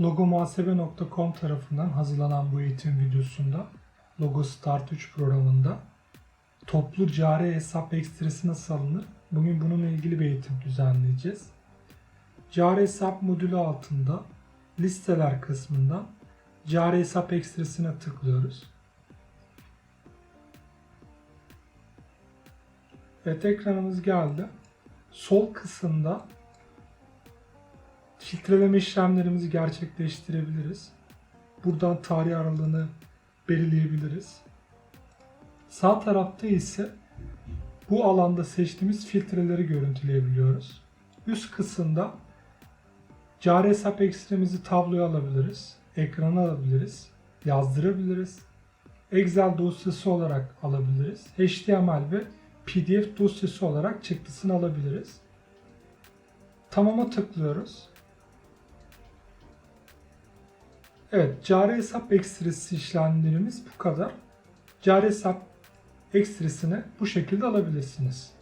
Logomuhasebe.com tarafından hazırlanan bu eğitim videosunda Logo Start 3 programında toplu cari hesap ekstresi nasıl alınır? Bugün bununla ilgili bir eğitim düzenleyeceğiz. Cari hesap modülü altında listeler kısmından cari hesap ekstresine tıklıyoruz. Evet ekranımız geldi. Sol kısımda filtreleme işlemlerimizi gerçekleştirebiliriz. Buradan tarih aralığını belirleyebiliriz. Sağ tarafta ise bu alanda seçtiğimiz filtreleri görüntüleyebiliyoruz. Üst kısımda cari hesap ekstremizi tabloya alabiliriz, ekrana alabiliriz, yazdırabiliriz, Excel dosyası olarak alabiliriz, HTML ve PDF dosyası olarak çıktısını alabiliriz. Tamama tıklıyoruz. Evet, cari hesap ekstresi işlemlerimiz bu kadar. Cari hesap ekstresini bu şekilde alabilirsiniz.